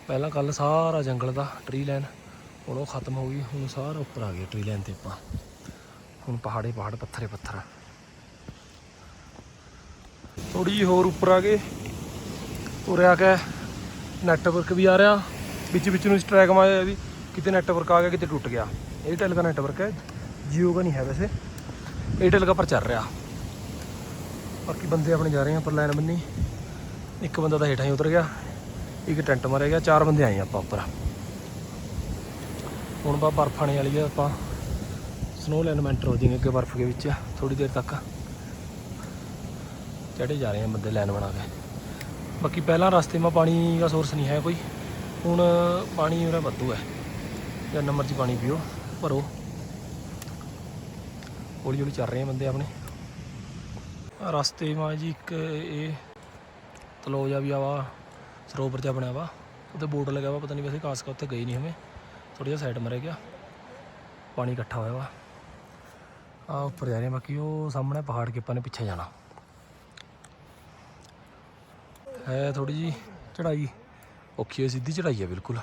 ਪਹਿਲਾਂ ਕੱਲ ਸਾਰਾ ਜੰਗਲ ਦਾ ਟਰੀ ਲਾਈਨ ਹੁਣ ਉਹ ਖਤਮ ਹੋ ਗਈ, ਹੁਣ ਸਾਰਾ ਉੱਪਰ ਆ ਗਿਆ ਟਰੀ ਲਾਈਨ ਤੇ ਆਪਾਂ। ਹੁਣ ਪਹਾੜੇ ਪਹਾੜ ਪੱਥਰੇ ਪੱਥਰ ਥੋੜੀ ਜਿਹੀ ਹੋਰ ਉੱਪਰ ਆ ਗਏ ਉਰੇ ਆ ਕੇ ਨੈਟਵਰਕ ਵੀ ਆ ਰਿਹਾ। ਵਿੱਚ ਵਿੱਚ ਨੂੰ ਸਟ੍ਰੈਕ ਮਾਰਿਆ ਵੀ ਕਿਤੇ ਨੈਟਵਰਕ ਆ ਗਿਆ, ਕਿਤੇ ਟੁੱਟ ਗਿਆ। ਏਅਰਟੈਲ ਦਾ ਨੈਟਵਰਕ ਹੈ ਜੀਓ ਦਾ ਨਹੀਂ ਹੈ ਵੈਸੇ। ਏਅਰਟੈਲ ਦਾ ਪਰ ਚੱਲ ਰਿਹਾ। ਬਾਕੀ ਬੰਦੇ ਆਪਣੇ ਜਾ ਰਹੇ ਆ ਪਰ ਲਾਈਨ ਬੰਨੀ। ਇੱਕ ਬੰਦਾ ਤਾਂ ਹੇਠਾਂ ਹੀ ਉਤਰ ਗਿਆ, ਇੱਕ ਟੈਂਟ ਮਾਰਿਆ ਗਿਆ, ਚਾਰ ਬੰਦੇ ਆਏ ਆਪਾਂ ਉੱਪਰ। ਹੁਣ ਬਾ ਬਰਫ ਆਣੇ ਵਾਲੀ ਆ ਆਪਾਂ। ਸਨੋ ਲੈਨ ਮੈਂ ਐਂਟਰ ਹੋ ਜਾਏਂਗੇ ਅੱਗੇ ਬਰਫ ਦੇ ਵਿੱਚ ਥੋੜੀ ਦੇਰ ਤੱਕ ਚੜੇ ਜਾ ਰਹੇ ਆ ਬੰਦੇ ਲਾਈਨ ਬਣਾ ਕੇ। ਬਾਕੀ ਪਹਿਲਾਂ ਰਸਤੇ 'ਮਾ ਪਾਣੀ ਦਾ ਸੋਰਸ ਨਹੀਂ ਹੈ ਕੋਈ। ਹੁਣ ਪਾਣੀ ਉਰੇ ਵੱਧੂ ਹੈ। ਜਿੰਨਾ ਮਰਜ਼ੀ ਪਾਣੀ ਪੀਓ, ਭਰੋ। ਹੌਲੀ ਹੌਲੀ ਚੱਲ ਰਹੇ ਆ ਬੰਦੇ ਆਪਣੇ। ਰਸਤੇ 'ਮਾ ਜੀ ਇੱਕ ਇਹ ਤਲੋਜਾ ਵੀ ਆਵਾ, ਸਰੋਵਰ ਜਿਹਾ ਬਣਿਆ ਵਾ। ਉੱਤੇ ਬੋਰਡ ਲੱਗਿਆ ਵਾ, ਪਤਾ ਨਹੀਂ ਵੈਸੇ ਕਾਸਕਾ ਉੱਥੇ ਗਈ ਨਹੀਂ ਹਮੇ ਥੋੜਾ ਜਿਹਾ ਸਾਈਡ ਮਰੇ ਗਿਆ। ਪਾਣੀ ਇਕੱਠਾ ਹੋਇਆ ਵਾ। ਆ ਉੱਪਰ ਜਾ ਰਹੇ ਬਾਕੀ ਉਹ ਸਾਹਮਣੇ ਪਹਾੜ ਕੇ ਆਪਾਂ ਨੇ ਪਿੱਛੇ ਜਾਣਾ। ਹੈ ਥੋੜੀ ਜੀ ਚੜਾਈ ਔਖੀ ਹੈ ਸਿੱਧੀ ਚੜਾਈ ਹੈ ਬਿਲਕੁਲ।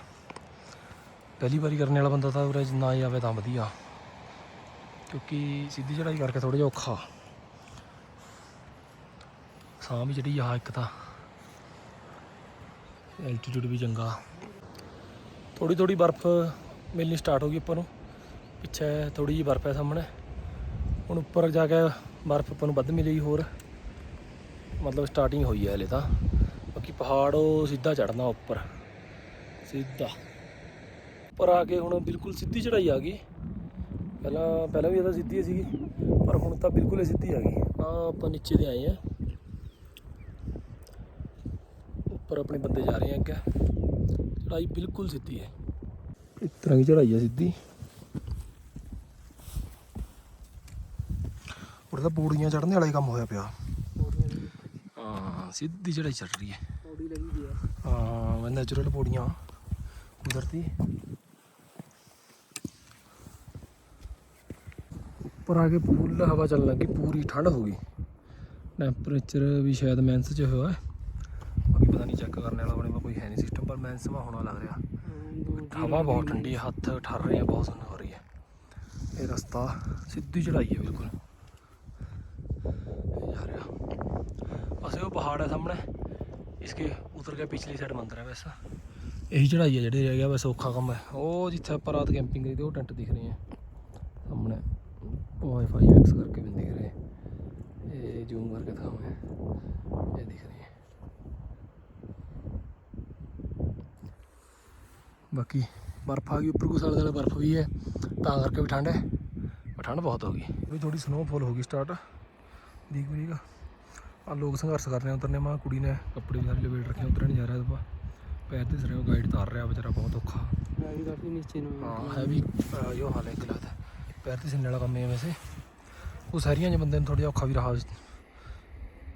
ਪਹਿਲੀ ਵਾਰੀ ਕਰਨ ਵਾਲਾ ਬੰਦਾ ਤਾਂ ਉਰੇ ਨਾ ਹੀ ਆਵੇ ਤਾਂ ਵਧੀਆ। ਕਿਉਂਕਿ ਸਿੱਧੀ ਚੜਾਈ ਕਰਕੇ ਥੋੜਾ ਜਿਹਾ ਔਖਾ। ਸਾਹ ਵੀ ਜਿਹੜੀ ਆ ਇੱਕ ਤਾਂ। ਐਲਟੀਟਿਊਡ ਵੀ ਚੰਗਾ। ਥੋੜੀ ਥੋੜੀ ਬਰਫ਼ ਮਿਲਣੀ ਸਟਾਰਟ ਹੋ ਗਈ ਆਪਾਂ ਨੂੰ। ਪਿੱਛੇ ਥੋੜੀ ਜਿਹੀ ਬਰਫ਼ ਹੈ ਸਾਹਮਣੇ। ਹੁਣ ਉੱਪਰ ਜਾ ਕੇ ਬਰਫ਼ ਆਪਾਂ ਨੂੰ ਵੱਧ ਮਿਲੀ ਹੋਰ। ਮਤਲਬ ਸਟਾਰਟਿੰਗ ਹੋਈ ਹੈ ਹਲੇ ਤਾਂ। ਬਾਕੀ ਪਹਾੜ ਉਹ ਸਿੱਧਾ ਚੜਨਾ ਉੱਪਰ। ਸਿੱਧਾ। ਉੱਪਰ ਆ ਕੇ ਹੁਣ ਬਿਲਕੁਲ ਸਿੱਧੀ ਚੜਾਈ ਆ ਗਈ। ਪਹਿਲਾਂ ਪਹਿਲਾਂ ਵੀ ਇਹ ਤਾਂ ਸਿੱਧੀ ਸੀਗੀ, ਪਰ ਹੁਣ ਤਾਂ ਬਿਲਕੁਲ ਹੀ ਸਿੱਧੀ ਆ ਗਈ। ਆ ਆਪਾਂ ਨੀਚੇ 'ਤੇ ਆਏ ਆ। ਉੱਪਰ ਆਪਣੇ ਬੰਦੇ ਜਾ ਰਹੇ ਆ ਅੱਗੇ ਚੜਾਈ ਬਿਲਕੁਲ ਸਿੱਧੀ ਹੈ। ਇਸ ਤਰ੍ਹਾਂ ਦੀ ਚੜਾਈ ਹੈ ਸਿੱਧੀ। ਉਰੇ ਤਾਂ ਪੌੜੀਆਂ ਚੜ੍ਹਨੇ ਵਾਲਾ ਹੀ ਕੰਮ ਹੋਇਆ ਪਿਆ। ਹਾਂ ਸਿੱਧੀ ਚੜਾਈ ਚੱਲ ਰਹੀ ਹੈ। ਪੌੜੀ ਲੱਗੀ ਗਈ ਹਾਂ ਮੈਂ ਨੈਚੁਰਲ ਪੌੜੀਆਂ ਕੁਦਰਤੀ। ਉੱਪਰ ਆ ਕੇ ਫੁੱਲ ਹਵਾ ਚੱਲਣ ਲੱਗੀ ਪੂਰੀ ਠੰਡ ਹੋ ਗਈ। ਟੈਂਪਰੇਚਰ ਵੀ ਸ਼ਾਇਦ ਮੈਂਸ 'ਚ ਹੋਇਆ ਹੈ। ਬਾਕੀ ਪਤਾ ਨਹੀਂ ਚੈੱਕ ਕਰਨ ਵਾਲਾ ਕੋਲ ਕੋਈ ਹੈ ਨਹੀਂ ਸਿਸਟਮ ਪਰ ਮੈਂਸ ਮਾ ਹੋਣਾ ਲੱਗ ਰਿਹਾ। ਹਵਾ ਬਹੁਤ ਠੰਡੀ ਹੈ ਹੱਥ ਠਰ ਰਹੇ ਆ ਬਹੁਤ ਸੁੰਦਰ ਹੋ ਰਹੀ ਹੈ। ਇਹ ਰਸਤਾ ਸਿੱਧੀ ਚੜਾਈ ਹੈ ਬਿਲਕੁਲ। पहाड़ है सामने इसके उतर के पिछली साइड मंदिर है वैसा यही चढ़ाई है जेडी रह गया वैसे औखा कम है वो जिथे पर रात कैंपिंग करी थी वो टेंट दिख रही है सामने वाई फाई एक्स करके भी दिख रहे हैं ये जूम करके था हमें ये दिख रही है बाकी बर्फ आ गई ऊपर को साल साल बर्फ भी है ता करके भी ठंड है ठंड बहुत होगी अभी थोड़ी स्नोफॉल होगी स्टार्ट दिख भी ਆ ਲੋਕ ਸੰਘਰਸ਼ ਕਰ ਰਹੇ ਉਤਰਨੇ ਮਾਂ ਕੁੜੀ ਨੇ ਕੱਪੜੇ ਵੀ ਸਾਰੇ ਲਵੇਟ ਰੱਖੇ ਉਤਰ ਨਹੀਂ ਜਾ ਰਿਹਾ ਆਪਾਂ ਪੈਰ ਤੇ ਸਿਰੇ ਗਾਈਡ ਤਾਰ ਰਿਹਾ ਵਿਚਾਰਾ ਬਹੁਤ ਔਖਾ। ਗਾਈਡ ਕਾਫੀ ਨੀਚੇ ਨੂੰ ਹਾਂ ਹੈ ਵੀ ਜੋ ਹਾਲ ਹੈ ਗਲਤ ਪੈਰ ਤੇ ਸਿਰੇ ਵਾਲਾ ਕੰਮ ਹੈ ਵੈਸੇ। ਉਹ ਸਾਰੀਆਂ ਜਿਹੇ ਬੰਦੇ ਨੂੰ ਥੋੜਾ ਜਿਹਾ ਔਖਾ ਵੀ ਰਹਾ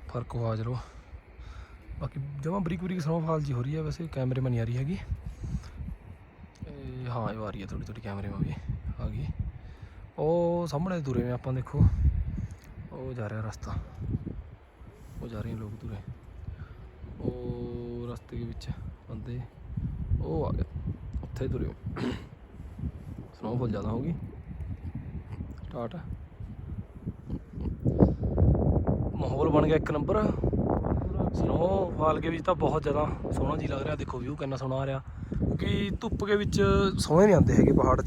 ਫ਼ਰਕ ਹੋਆ ਜਰੋ ਬਾਕੀ ਜਮਾ ਬਰੀਕ ਬਰੀਕ ਸਨੋਫਾਲ ਜੀ ਹੋ ਰਹੀ ਹੈ ਵੈਸੇ ਕੈਮਰੇ ਮੈਨ ਨਹੀਂ ਆ ਰਹੀ ਹੈਗੀ ਹਾਂ ਇਹ ਆ ਰਹੀ ਹੈ ਥੋੜੀ ਥੋੜੀ ਕੈਮਰੇ ਮਾ ਵੀ ਆ ਗਈ। ਉਹ ਸਾਹਮਣੇ ਦੂਰੇ ਆਪਾਂ ਦੇਖੋ। ਉਹ ਜਾ ਰਿਹਾ ਰਸਤਾ। ਉਹ ਜਾ ਰਹੇ ਲੋਕ ਤੁਰੇ ਉਹ ਰਸਤੇ ਦੇ ਵਿੱਚ ਬੰਦੇ, ਉਹ ਆ ਗਏ। ਉੱਥੇ ਤੁਰਿਓ ਸਨੋਫਾਲ ਜ਼ਿਆਦਾ ਹੋ ਗਈ। ਸਟਾਰਟ ਮਾਹੌਲ ਬਣ ਗਿਆ ਇੱਕ ਨੰਬਰ ਸਨੋਫਾਲ ਕੇ ਵਿੱਚ ਤਾਂ ਬਹੁਤ ਜ਼ਿਆਦਾ ਸੋਹਣਾ ਜੀ ਲੱਗ ਰਿਹਾ। ਦੇਖੋ ਵਿਊ ਕਿੰਨਾ ਸੋਹਣਾ ਆ ਰਿਹਾ। ਕਿਉਂਕਿ ਧੁੱਪ ਕੇ ਵਿੱਚ ਸੋਹਣੇ ਨਹੀਂ ਆਉਂਦੇ ਹੈਗੇ ਪਹਾੜ।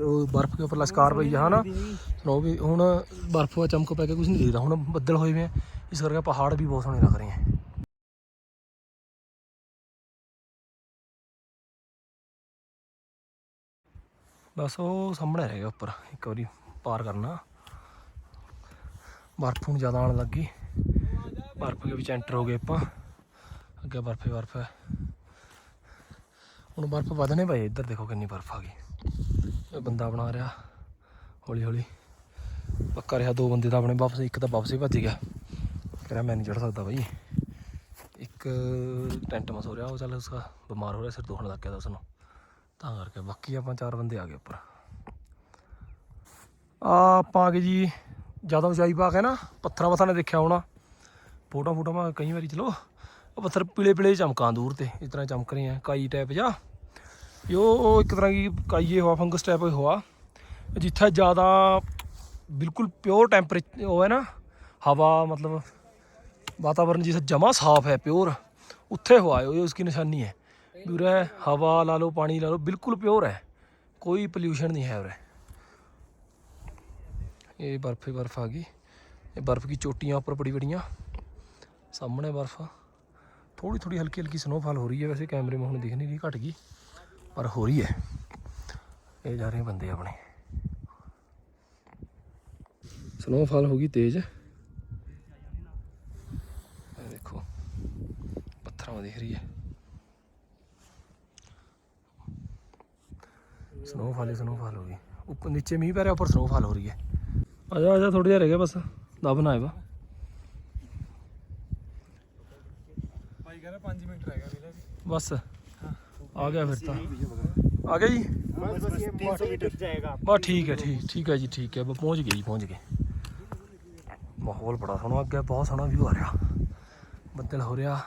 ਉਹ ਬਰਫ਼ ਦੇ ਉੱਪਰ ਲਸ਼ਕਾਰ ਪਈ ਆ, ਹਨਾ। ਸਨੋ ਵੀ ਹੁਣ ਬਰਫ਼ ਦਾ ਚਮਕ ਪੈ ਕੇ ਕੁਝ ਨਹੀਂ ਦਿਖਦਾ। ਹੁਣ ਬੱਦਲ ਹੋਏ ਵੇ ਆ। ਇਸ ਕਰਕੇ ਪਹਾੜ ਵੀ ਬਹੁਤ ਸੋਹਣੇ ਲੱਗ ਰਹੇ ਆ ਬਸ ਉਹ ਸਾਹਮਣੇ ਰਹਿ ਗਿਆ ਉੱਪਰ, ਇੱਕ ਵਾਰੀ ਪਾਰ ਕਰਨਾ। ਬਰਫ਼ ਹੁਣ ਜ਼ਿਆਦਾ ਆਉਣ ਲੱਗੀ ਬਰਫ਼ ਦੇ ਵਿੱਚ ਐਂਟਰ ਹੋ ਗਏ ਆਪਾਂ। ਅੱਗੇ ਬਰਫ਼ ਹੀ ਬਰਫ਼ ਹੈ। ਹੁਣ ਬਰਫ਼ ਵਧਣੇ ਪਏ, ਇੱਧਰ ਦੇਖੋ ਕਿੰਨੀ ਬਰਫ਼ ਆ ਗਈ। ਇਹ ਬੰਦਾ ਬਣਾ ਰਿਹਾ ਹੌਲੀ ਹੌਲੀ ਪੱਕਾ ਰਿਹਾ, ਦੋ ਬੰਦੇ ਤਾਂ ਆਪਣੇ ਵਾਪਸ, ਇੱਕ ਤਾਂ ਵਾਪਸ ਹੀ ਭੱਜ ਗਿਆ। ਕਹਿੰਦਾ ਮੈਂ ਨਹੀਂ ਚੜ ਸਕਦਾ ਬਾਈ। ਇੱਕ ਟੈਂਟ ਮਸ ਹੋ ਰਿਹਾ, ਉਹ ਚੱਲ ਉਸਾ ਬਿਮਾਰ ਹੋ ਰਿਹਾ, ਸਿਰ ਦੁਖਣ ਲੱਗ ਗਿਆ ਉਸ ਨੂੰ ਤਾਂ ਕਰਕੇ ਬਾਕੀ ਆਪਾਂ ਚਾਰ ਬੰਦੇ ਆ ਗਏ ਉੱਪਰ। ਆ ਆਪਾਂ ਆ ਗਏ ਜੀ, ਜ਼ਿਆਦਾ ਉਚਾਈ ਪਾ ਕੇ ਨਾ, ਪੱਥਰਾਂ ਪੱਥਰਾਂ ਨੇ ਦੇਖਿਆ ਹੋਣਾ। ਫੋਟੋ ਫੋਟੋ ਮੈਂ ਕਈ ਵਾਰੀ, ਚਲੋ। ਉਹ ਪੱਥਰ ਪੀਲੇ ਪੀਲੇ ਚਮਕਾਂ ਦੂਰ ਤੇ, ਇਸ ਤਰ੍ਹਾਂ ਚਮਕ ਰਹੇ ਆ, ਕਾਈ ਟਾਈਪ ਜਾ ਯੋ ਇੱਕ ਤਰ੍ਹਾਂ ਦੀ ਕਾਈਏ ਹੋਆ ਫੰਗਸ ਟਾਈਪ ਹੋਆ। ਜਿੱਥੇ ਜ਼ਿਆਦਾ ਬਿਲਕੁਲ ਪਿਓਰ ਟੈਂਪਰੇਚਰ ਹੋਇਆ ਨਾ, ਹਵਾ ਮਤਲਬ वातावरण जिसे जमा साफ है प्योर उत्थे हुआ है ये उसकी निशानी है पूरा हवा ला लो पानी ला लो बिल्कुल प्योर है कोई पोल्यूशन नहीं है उरे ये बर्फ ही बर्फ आ गई ये बर्फ की चोटियाँ ऊपर बड़ी बड़ियाँ सामने बर्फ थोड़ी थोड़ी हल्की हल्की स्नोफॉल हो रही है वैसे कैमरे में हूँ दिख नहीं रही घट गई पर हो रही है ये जा रहे हैं बंदे अपने स्नोफॉल होगी तेज ਤਰ੍ਹਾਂ ਦਿਖ ਰਹੀ ਹੈ। ਸਨੋਫਾਲ ਹੀ ਸਨੋਫਾਲ ਹੋ ਗਈ। ਉੱਪਰ ਨੀਚੇ ਮੀਂਹ ਪੈ ਰਿਹਾ ਉੱਪਰ ਸਨੋਫਾਲ ਹੋ ਰਹੀ ਹੈ। ਆ ਜਾ ਆ ਜਾ ਥੋੜੀ ਜਿਹਾ ਰਹਿ ਗਿਆ ਬਸ। ਦਬ ਨਾ ਆਏਗਾ ਬਸ। ਆ ਗਿਆ ਫਿਰ ਤਾਂ। ਆ ਗਿਆ ਜੀ? ਬਸ 300 ਮੀਟਰ ਠੀਕ ਹੈ ਠੀਕ ਠੀਕ ਹੈ ਜੀ ਠੀਕ ਹੈ। ਪਹੁੰਚ ਗਏ ਜੀ ਪਹੁੰਚ ਗਏ। ਮਾਹੌਲ ਬੜਾ ਸੋਹਣਾ ਅੱਗੇ ਬਹੁਤ ਸੋਹਣਾ ਵਿਊ ਆ ਰਿਹਾ। ਬੱਦਲ ਹੋ ਰਿਹਾ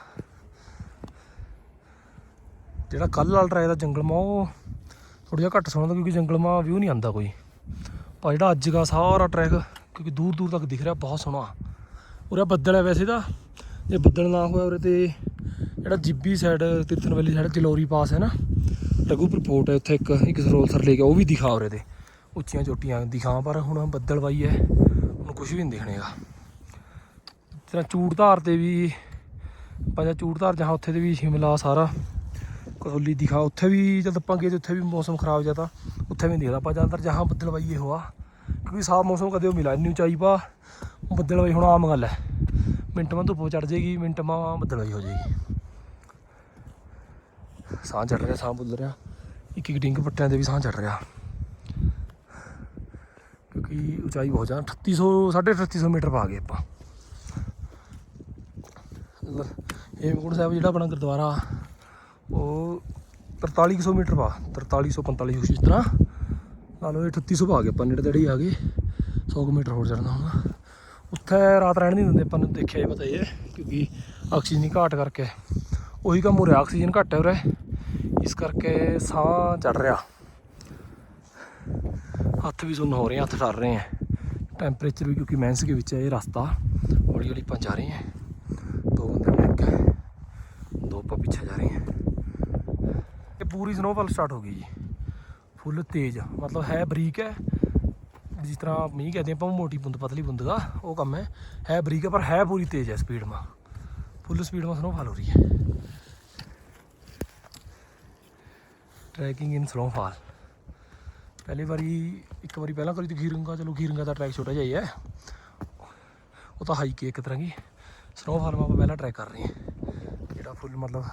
ਜਿਹੜਾ ਕੱਲ ਵਾਲਾ ਟਰੈਕ ਦਾ ਜੰਗਲ ਮਾ, ਉਹ ਥੋੜਾ ਜਿਹਾ ਘੱਟ ਸੋਹਣਾ ਤਾਂ ਕਿਉਂਕਿ ਜੰਗਲ ਵਿਊ ਨਹੀਂ ਆਉਂਦਾ ਕੋਈ। ਪਰ ਜਿਹੜਾ ਅੱਜ ਦਾ ਸਾਰਾ ਟਰੈਕ ਕਿਉਂਕਿ ਦੂਰ ਦੂਰ ਤੱਕ ਦਿਖ ਰਿਹਾ, ਬਹੁਤ ਸੋਹਣਾ। ਉਰੇ ਬੱਦਲ ਹੈ ਵੈਸੇ ਤਾਂ। ਜੇ ਬੱਦਲ ਨਾ ਹੋਇਆ ਉਰੇ ਤੇ ਜਿਹੜਾ ਜਿੱਬੀ ਸਾਈਡ ਤਿਰਥਨ ਵੈਲੀ ਸਾਈਡ ਚਲੋਰੀ ਪਾਸ ਹੈ ਨਾ, ਰਘੂਪੁਰ ਫੋਰਟ ਹੈ, ਉੱਥੇ ਇੱਕ ਇੱਕ ਸਰੋਲ ਸਰ ਲੈ ਕੇ ਉਹ ਵੀ ਦਿਖਾ ਉਰੇ ਤੇ। ਉੱਚੀਆਂ ਚੋਟੀਆਂ ਦਿਖਾ, ਪਰ ਹੁਣ ਬੱਦਲ ਬਾਈ ਹੈ ਹੁਣ ਕੁਝ ਵੀ ਨਹੀਂ ਦਿਖਣੇਗਾ। ਤੇਰਾ ਚੂੜ ਧਾਰ ਤੇ ਵੀ ਪੰਜਾ ਚੂੜ ਧਾਰ ਜਹਾਂ ਉੱਥੇ ਤੇ ਵੀ ਸ਼ਿਮਲਾ ਸਾਰਾ ਕਸੌਲੀ ਦਿਖਾ, ਉੱਥੇ ਵੀ ਜਦ ਆਪਾਂ ਗਏ ਤੇ ਉੱਥੇ ਵੀ ਮੌਸਮ ਖਰਾਬ ਜ਼ਿਆਦਾ, ਉੱਥੇ ਵੀ ਨਹੀਂ ਆਪਾਂ ਜ਼ਿਆਦਾਤਰ ਜਹਾਂ ਬੱਦਲਵਾਈ ਇਹ ਹੋਆ ਕਿਉਂਕਿ ਸਾਫ਼ ਮੌਸਮ ਕਦੇ ਉਹ ਮਿਲਾ ਨਹੀਂ ਉਚਾਈ ਪਾ ਬੱਦਲਵਾਈ ਹੁਣ ਆਮ ਗੱਲ ਹੈ ਮਿੰਟ ਮਾਂ ਧੁੱਪ ਚੜ ਜਾਏਗੀ, ਮਿੰਟ ਮਾਂ ਬੱਦਲਵਾਈ ਹੋ ਜਾਏਗੀ। ਸਾਹ ਚੜ ਰਿਹਾ, ਸਾਹ ਬੁੱਲ ਰਿਹਾ। ਇੱਕ ਇੱਕ ਡਿੰਗ ਪੱਟਿਆਂ ਦੇ ਵੀ ਸਾਹ ਚੜ ਰਿਹਾ। ਕਿਉਂਕਿ ਉਚਾਈ ਬਹੁਤ ਜ਼ਿਆਦਾ 3800 3850 ਮੀਟਰ ਪਾ ਗਏ ਆਪਾਂ। ਲ- ਹੇਮਕੁੰਟ ਸਾਹਿਬ ਜਿਹੜਾ ਆਪਣਾ ਗੁਰਦੁਆਰਾ ਉਹ 4300 ਮੀਟਰ ਪਾ 4300 4500 ਕੁਛ ਇਸ ਤਰ੍ਹਾਂ। ਲਾ ਲਓ ਇਹ 3800 ਪਾ ਗਏ ਆਪਾਂ ਨੇੜੇ ਤੇੜੇ ਆ ਗਏ। 100 ਕੁ ਮੀਟਰ ਹੋਰ ਚੜਨਾ ਹੋਣਾ ਉੱਥੇ ਰਾਤ ਰਹਿਣ ਨਹੀਂ ਦਿੰਦੇ, ਆਪਾਂ ਨੂੰ ਦੇਖਿਆ ਹੀ ਪਤਾ ਹੀ ਹੈ, ਕਿਉਂਕਿ ਆਕਸੀਜਨ ਦੀ ਘਾਟ ਕਰਕੇ। ਉਹੀ ਕੰਮ ਹੋ ਰਿਹਾ, ਆਕਸੀਜਨ ਘੱਟ ਹੈ ਉਰੇ। ਇਸ ਕਰਕੇ ਸਾਹ ਚੜ ਰਿਹਾ। ਹੱਥ ਵੀ ਸੁੰਨ ਹੋ ਰਹੇ ਆ, ਹੱਥ ਠਰ ਰਹੇ ਆ। ਟੈਂਪਰੇਚਰ ਵੀ ਕਿਉਂਕਿ ਮੈਂਸ ਦੇ ਵਿੱਚ ਹੈ, ਇਹ ਰਸਤਾ ਹੌਲੀ ਹੌਲੀ ਆਪਾਂ ਜਾ ਰਹੇ ਹਾਂ ਦੋ ਬੰਦੇ ਨੇ ਇੱਕ ਦੋ ਆਪਾਂ ਪਿੱਛੇ ਜਾ ਰਹੇ ਹਾਂ ਪੂਰੀ ਸਨੋਫਾਲ ਸਟਾਰਟ ਹੋ ਗਈ ਜੀ। ਫੁੱਲ ਤੇਜ਼, ਮਤਲਬ ਹੈ ਬਰੀਕ ਹੈ। ਜਿਸ ਤਰ੍ਹਾਂ ਮੀਂਹ ਕਹਦੇ ਆਪਾਂ ਮੋਟੀ ਬੁੰਦ, ਪਤਲੀ ਬੁੰਦ ਦਾ ਉਹ ਕੰਮ ਹੈ। ਹੈ ਬਰੀਕ ਹੈ, ਪਰ ਹੈ ਪੂਰੀ ਤੇਜ਼ ਹੈ ਸਪੀਡ ਮਾ ਫੁੱਲ ਸਪੀਡ ਮਾ ਸਨੋਫਾਲ ਹੋ ਰਹੀ ਹੈ। ਟਰੈਕਿੰਗ ਇਨ ਸਨੋਫਾਲ ਪਹਿਲੀ ਵਾਰੀ, ਇੱਕ ਵਾਰੀ ਪਹਿਲਾਂ ਕਰੀ ਤੇ ਖੀਰੰਗਾ। ਚਲੋ ਗੀਰੰਗਾ ਦਾ ਟਰੈਕ ਛੋਟਾ ਜਿਹਾ ਹੀ ਹੈ। ਉਹ ਤਾਂ ਹਾਈਕ ਇੱਕ ਤਰ੍ਹਾਂ ਦੀ। ਸਨੋਫਾਲ ਮਾ ਆਪਾਂ ਪਹਿਲਾਂ ਟਰੈਕ ਕਰ ਰਹੇ ਹਾਂ। ਜਿਹੜਾ ਫੁੱਲ ਮਤਲਬ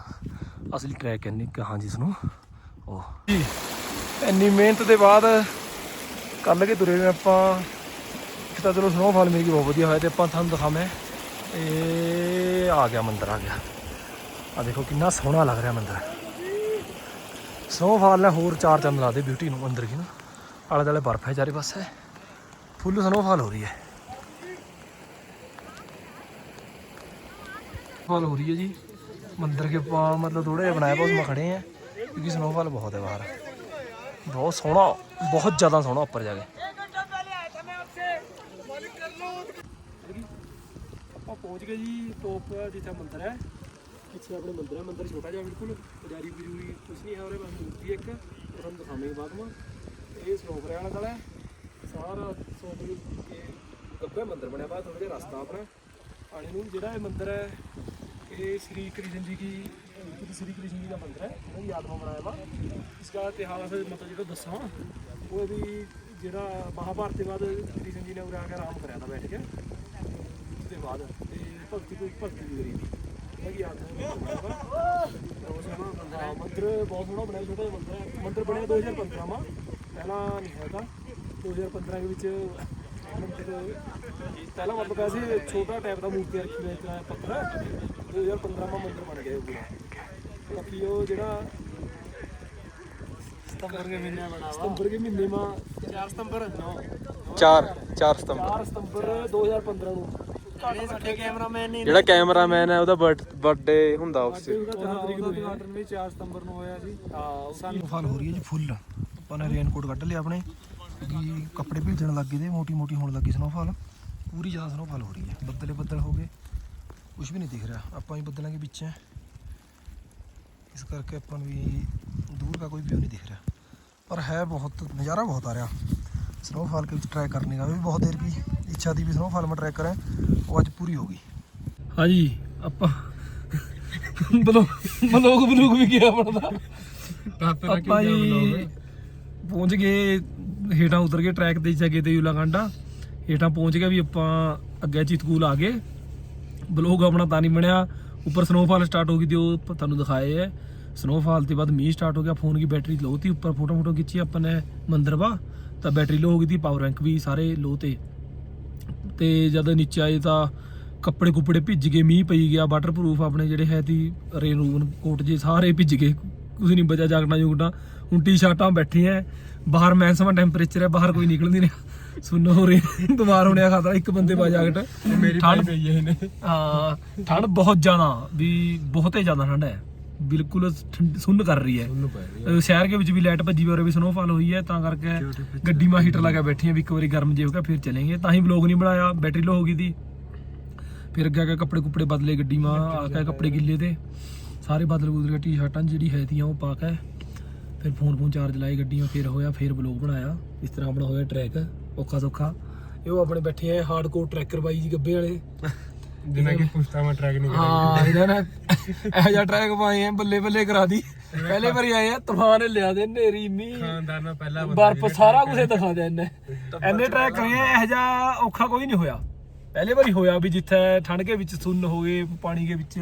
ਅਸਲੀ ਟਰੈਕ ਕਹਿੰਦੇ ਕਹਾਂ ਜਿਸ ਨੂੰ ਉਹ ਜੀ ਇੰਨੀ ਮਿਹਨਤ ਦੇ ਬਾਅਦ ਕੱਲ ਕੇ ਤੁਰੇ ਨੇ ਆਪਾਂ। ਇੱਕ ਤਾਂ ਚਲੋ ਸਨੋਫਾਲ ਮੇਰੀ ਬਹੁਤ ਵਧੀਆ ਹੋਇਆ ਤੇ ਆਪਾਂ ਤੁਹਾਨੂੰ ਦਿਖਾਵੇਂ ਇਹ ਆ ਗਿਆ ਮੰਦਰ, ਆ ਗਿਆ। ਆ ਦੇਖੋ ਕਿੰਨਾ ਸੋਹਣਾ ਲੱਗ ਰਿਹਾ ਮੰਦਰ। ਸਨੋਫਾਲ ਨੇ ਹੋਰ ਚਾਰ ਚੰਦ ਲਾ ਦੇ ਬਿਊਟੀ ਨੂੰ ਅੰਦਰ ਕੀ ਨਾ। ਆਲੇ ਦੁਆਲੇ ਬਰਫ਼ ਹੈ ਚਾਰੇ ਪਾਸੇ। ਫੁੱਲ ਸਨੋਫਾਲ ਹੋ ਰਹੀ ਹੈ। ਫਾਲ ਹੋ ਰਹੀ ਹੈ ਜੀ। ਮੰਦਿਰ ਕੇ ਪਾ मतलब थोड़ा ਜਿਹਾ ਬਣਾਇਆ ਬਸ ਮੈਂ ਖੜੇ हैं क्योंकि स्नोफॉल बहुत है बाहर बहुत सोहना बहुत ज़्यादा सोहना ऊपर जाके ਆਪਾਂ ਪਹੁੰਚ ਗਏ ਜੀ ਟੋਪ ਜਿੱਥੇ ਮੰਦਿਰ ਹੈ ਪਿੱਛੇ ਆਪਣੇ ਮੰਦਿਰ ਹੈ ਮੰਦਿਰ ਛੋਟਾ ਜਿਹਾ ਬਿਲਕੁਲ ਪੁਜਾਰੀ ਪੁਜੂਰੀ ਕੁਝ ਨਹੀਂ ਹੈ ਉਹਦੇ ਬਸ ਮੂਰਤੀ ਇੱਕ ਉਹ ਤੁਹਾਨੂੰ ਦਿਖਾਵਾਂਗੇ ਬਾਅਦ ਵਿੱਚ ਇਹ ਸਨੋਫਰੇ ਵਾਲਾ ਗਲਾ ਹੈ ਸਾਰਾ ਸੋਪਰੀ ਕੇ ਗੱਬੇ ਮੰਦਿਰ ਬਣਿਆ ਬਾਅਦ ਥੋੜਾ ਜਿਹਾ ਰਸਤਾ ਆਪਣਾ ਆਣੇ ਨੂੰ ਜਿਹੜਾ ਇਹ ਮੰਦਿਰ ਹੈ ਇਹ ਸ੍ਰੀ ਕ੍ਰਿਸ਼ਨ ਜੀ ਕੀ ਗੁਰੂ ਸ੍ਰੀ ਕ੍ਰਿਸ਼ਨ ਜੀ ਦਾ ਮੰਦਰ ਹੈ ਉਹਦੀ ਯਾਦ ਨੂੰ ਬਣਾਇਆ ਵਾ। ਇਸ ਦਾ ਇਤਿਹਾਸ ਮਤਲਬ ਜਿਹੜਾ ਦੱਸਾਂ, ਉਹ ਵੀ ਜਿਹੜਾ ਮਹਾਭਾਰਤ ਦੇ ਬਾਅਦ ਕ੍ਰਿਸ਼ਨ ਜੀ ਨੇ ਉਰੇ ਕੇ ਆਰਾਮ ਕਰਿਆ ਤਾਂ ਬੈਠ ਕੇ। ਉਸ ਦੇ ਬਾਅਦ ਤੇ ਭਗਤੀ ਤੋਂ ਭਗਤੀ ਦੀ ਗਰੀ ਦੀ ਯਾਦ ਮੰਦਿਰ ਬਹੁਤ ਸੋਹਣਾ ਬਣਿਆ, ਛੋਟਾ ਜਿਹਾ ਮੰਦਰ ਹੈ। ਮੰਦਿਰ ਬਣਿਆ 2015 ਵਾ। ਪਹਿਲਾਂ ਨਹੀਂ ਹੈਗਾ 2015 ਦੇ ਵਿੱਚ ਮੰਦਿਰ ਪਹਿਲਾਂ ਮਤਲਬ ਐਸੀ ਛੋਟਾ ਟਾਈਪ ਦਾ ਮੂਰਤੀ ਰੱਖੀ ਹੋਈ ਤਰ੍ਹਾਂ ਪੱਥਰ 2015 ਮਾ ਮੰਦਿਰ ਬਣ ਗਿਆ ਉਹ ਪੂਰਾ ਬਾਕੀ ਉਹ ਜਿਹੜਾ ਸਤੰਬਰ ਦੇ ਮਹੀਨੇ ਬਣਾ ਸਤੰਬਰ ਦੇ ਮਹੀਨੇ ਮਾ 4 ਸਤੰਬਰ। 4 4 ਸਤੰਬਰ। 4 ਸਤੰਬਰ 2015 ਨੂੰ। ਜਿਹੜੇ ਸਾਡੇ ਕੈਮਰਾਮੈਨ ਨੇ ਜਿਹੜਾ ਕੈਮਰਾਮੈਨ ਹੈ ਉਹਦਾ ਬਰਥਡੇ ਹੁੰਦਾ ਉਸ ਉਹਦਾ ਉਦਘਾਟਨ ਵੀ 4 ਸਤੰਬਰ ਨੂੰ ਹੋਇਆ ਸੀ ਹਾਂ ਸਾਨੂੰ ਫਲ ਹੋ ਰਹੀ ਹੈ ਜੀ ਫੁੱਲ। ਆਪਾਂ ਨੇ ਰੇਨਕੋਟ ਕੱਢ ਲਿਆ ਆਪਣੇ। ਕੱਪੜੇ ਭੇਜਣ ਲੱਗੇ ਤੇ ਮੋਟੀ ਮੋਟੀ ਹੋਣ ਲੱਗੀ ਸਨੋਫਾਲ ਪੂਰੀ ਜ਼ਿਆਦਾ ਸਨੋਫਾਲ ਹੋ ਰਹੀ ਹੈ। ਬੱਦਲੇ ਬੱਦਲ ਹੋ ਗਏ। ਕੁਝ ਵੀ ਨਹੀਂ ਦਿਖ ਰਿਹਾ। ਆਪਾਂ ਵੀ ਬਦਲਾਂਗੇ ਦੇ ਵਿੱਚ ਇਸ ਕਰਕੇ ਆਪਾਂ ਨੂੰ ਵੀ ਦੂਰ ਦਾ ਕੋਈ ਵਿਊ ਨਹੀਂ ਦਿਖ ਰਿਹਾ। ਪਰ ਹੈ ਬਹੁਤ ਨਜ਼ਾਰਾ ਬਹੁਤ ਆ ਰਿਹਾ। ਸਨੋਫਾਲ ਕੇ ਵਿੱਚ ਟਰਾਈ ਕਰਨੇ ਦਾ ਵੀ ਬਹੁਤ ਦੇਰ ਦੀ ਇੱਛਾ ਦੀ ਵੀ ਸਨੋਫਾਲ ਮੈਂ ਟਰਾਈ ਕਰਾਂ। ਉਹ ਅੱਜ ਪੂਰੀ ਹੋ ਗਈ। ਹਾਂਜੀ ਆਪਾਂ ਬਲੋ ਬਲੋਗ ਬਲੂਗ ਵੀ ਗਿਆ ਬਣਦਾ ਆਪਾਂ ਜੀ ਪਹੁੰਚ ਗਏ ਹੇਠਾਂ ਉਤਰ ਕੇ ਟਰੈਕ ਤੇ ਜਾ ਕੇ ਤੇ ਯੂਲਾ ਕਾਂਡਾ ਹੇਠਾਂ ਪਹੁੰਚ ਗਿਆ ਵੀ ਆਪਾਂ ਅੱਗੇ ਚਿਤਕੂਲ ਆ ਗਏ। ਬਲੋਗ ਆਪਣਾ ਤਾਂ ਨਹੀਂ ਬਣਿਆ। ਉੱਪਰ ਸਨੋਫਾਲ ਸਟਾਰਟ ਹੋ ਗਈ ਤੇ ਉਹ ਤੁਹਾਨੂੰ ਦਿਖਾਏ ਹੈ ਸਨੋਫਾਲ ਤੇ ਬਾਅਦ ਮੀਂਹ ਸਟਾਰਟ ਹੋ ਗਿਆ ਫੋਨ ਦੀ ਬੈਟਰੀ ਲੋ ਤੀ ਉੱਪਰ ਫੋਟੋ ਫੋਟੋ ਖਿੱਚੀ ਆਪਾਂ ਨੇ ਮੰਦਰਵਾ, ਤਾਂ ਬੈਟਰੀ ਲੋ ਹੋ ਗਈ ਤੀ ਪਾਵਰ ਬੈਂਕ ਵੀ ਸਾਰੇ ਲੋ ਤੇ। ਤੇ ਜਦ ਨੀਚੇ ਆਏ ਤਾਂ ਕੱਪੜੇ ਕੁੱਪੜੇ ਭਿੱਜ ਗਏ, ਮੀਂਹ ਪਈ ਗਿਆ ਵਾਟਰਪ੍ਰੂਫ ਆਪਣੇ ਜਿਹੜੇ ਹੈ ਤੀ ਰੇਨ ਰੂਨ ਕੋਟ ਜੇ ਸਾਰੇ ਭਿੱਜ ਗਏ। ਕੁਝ ਨਹੀਂ ਬਚਿਆ ਜਾਗਣਾ ਜੁਗਣਾ ਹੁਣ ਟੀ-ਸ਼ਰਟਾਂ ਬੈਠੀਆਂ ਬਾਹਰ ਮੈਕਸਿਮਮ ਟੈਂਪਰੇਚਰ ਹੈ ਬਾਹਰ ਕੋਈ ਨਿਕਲ ਨਹੀਂ ਰਿਹਾ। ਸੁਣ ਹੋ ਰਹੇ ਬਿਮਾਰ ਹੋਣੇ ਦਾ ਖਤਰਾ ਇੱਕ ਬੰਦੇ ਪਾ ਜਾਕਟ ਮੇਰੀ ਠੰਡ ਪਈ ਹੈ ਇਹਨੇ। ਹਾਂ ਠੰਡ ਬਹੁਤ ਜ਼ਿਆਦਾ ਵੀ ਬਹੁਤੇ ਜ਼ਿਆਦਾ ਠੰਡ ਹੈ। ਬਿਲਕੁਲ ਠੰਡ- ਸੁੰਨ ਕਰ ਰਹੀ ਹੈ। ਅਹ ਸ਼ਹਿਰ ਦੇ ਵਿੱਚ ਵੀ ਲਾਈਟ ਭੱਜੀ ਹੋਈ ਔਰ ਵੀ ਸਨੋਫਾਲ ਹੋਈ ਹੈ ਤਾਂ ਕਰਕੇ ਗੱਡੀ ਮਾ ਹੀਟਰ ਲਗਾ ਬੈਠੀ ਹਾਂ ਵੀ ਇੱਕ ਵਾਰੀ ਗਰਮ ਜੇ ਹੋ ਗਿਆ ਫਿਰ ਚਲेंगे ਤਾਂ ਹੀ ਵਲੌਗ ਨਹੀਂ ਬਣਾਇਆ ਬੈਟਰੀ ਲੋ ਹੋ ਗਈ ਦੀ। ਫਿਰ ਅੱਗੇ ਕੇ ਕੱਪੜੇ ਕੁੱਪੜੇ ਬਦਲੇ ਗੱਡੀ ਮਾ ਆ ਕੇ ਕੱਪੜੇ ਗਿੱਲੇ ਤੇ। ਸਾਰੇ ਬਦਲ ਬੁਦਲ ਕੇ ਟੀ-ਸ਼ਰਟਾਂ ਜਿਹੜੀ ਹੈ ਤੀਆਂ ਉਹ ਪਾ ਕੇ। ਫਿਰ ਫੋਨ ਫੋਨ ਚਾਰਜ ਲਾਏ ਗੱਡੀਆਂ ਫਿਰ ਹੋਇਆ ਫਿਰ ਵਲੌਗ ਬਣਾਇਆ। ਇਸ ਤਰ੍ਹਾਂ ਆਪਣਾ ਹੋਇਆ ਟਰੈਕ ਔਖਾ ਸੌਖਾ ਇਹ ਉਹ ਆਪਣੇ ਬੈਠੇ ਆ ਹਾਰਡਕੋਰ ਟਰੈਕਰ ਬਾਈ ਜੀ ਗੱਬੇ ਵਾਲੇ। ਜਿਵੇਂ ਕਿ ਪੁਸ਼ਤਾ ਮੈਂ ਟਰੈਕ ਨਹੀਂ ਹਾਂ ਇਹਨਾਂ ਨੇ ਇਹ ਜਿਹਾ ਟਰੈਕ ਪਾਏ ਆ ਬੱਲੇ ਬੱਲੇ ਕਰਾ ਦੀ। ਪਹਿਲੇ ਵਾਰੀ ਆਏ ਆ ਤੂਫਾਨ ਲਿਆ ਦੇ ਨੇਰੀ ਮੀਂਹ। ਖਾਨਦਾਨਾ ਪਹਿਲਾ ਬਰਫ਼ ਸਾਰਾ ਕੁਝ ਦਿਖਾ ਦਿਆ ਇਹਨੇ। ਐਨੇ ਟਰੈਕ ਕਰੇ ਆ ਇਹ ਜਿਹਾ ਔਖਾ ਕੋਈ ਨਹੀਂ ਹੋਇਆ। ਪਹਿਲੇ ਵਾਰੀ ਹੋਇਆ ਵੀ ਜਿੱਥੇ ਠੰਡ ਕੇ ਵਿੱਚ ਸੁੰਨ ਹੋ ਗਏ ਪਾਣੀ ਦੇ ਵਿੱਚ।